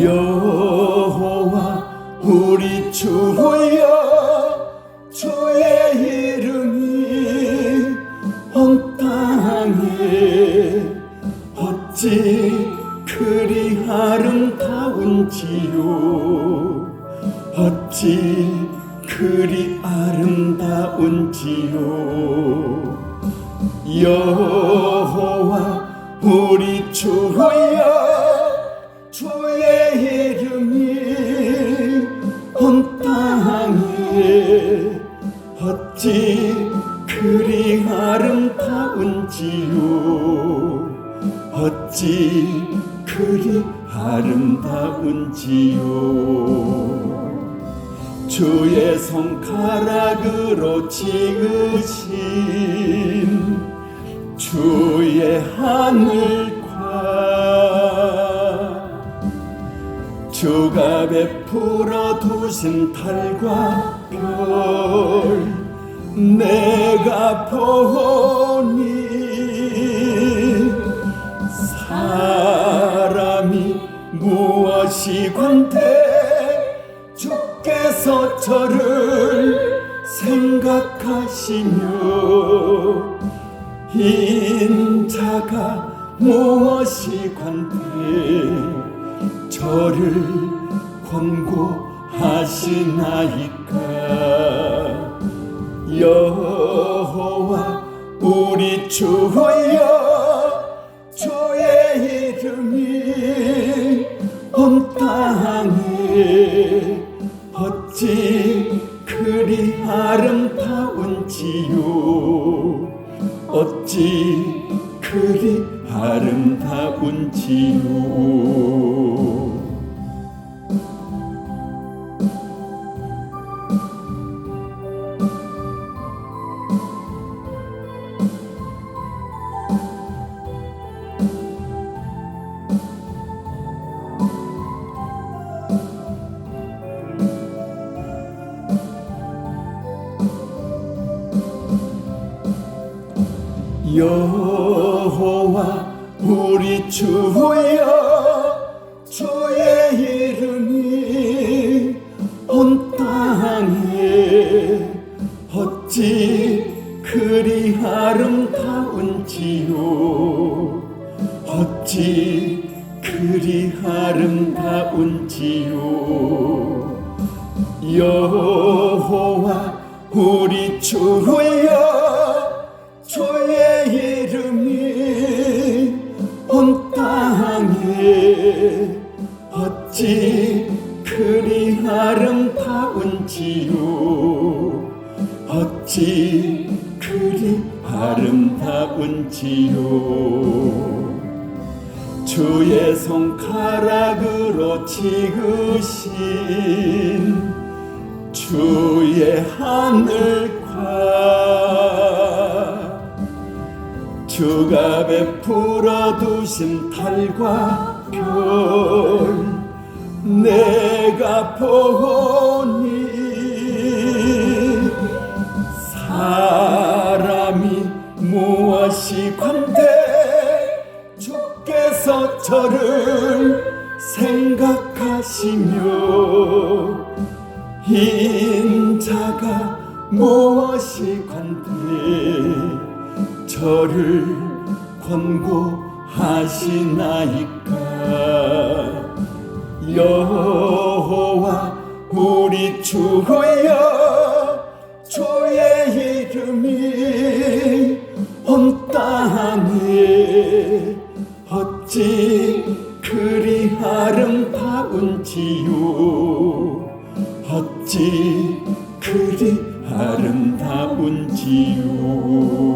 여호와 우리 주여 주의 이름이 온 땅에 어찌 그리 아름다운지요? 어찌 그리 아름다운지요? 여호와 우리 주여 아름다운지요. 어찌 그리 아름다운지요. 주의 손가락으로 지으신 주의 하늘과 주가 베풀어 두신 달과 별 내가 보니 관대 주께서 저를 생각하시며 인자가 무엇이 관대 저를 권고하시나이까? 여호와 우리 주여 어찌 그리 아름다운지요 여호와 우리 주여 주의 이름이 온 땅에 어찌 그리 아름다운지요? 어찌 그리 아름다운지요? 여호와 우리 주여 주의 어찌 그리 아름다운지요 어찌 그리 아름다운지요 주의 손가락으로 지으신 주의 하늘과 주가 베풀어 두신 달과 별 내가 보니 사람이 무엇이 관대? 주께서 저를 생각하시며 인자가 무엇이 관대 저를 권고하시나이까? 여호와 우리 주여 주의 이름이 온 땅에 어찌 그리 아름다운지요? 어찌 그리 아름다운 지옥.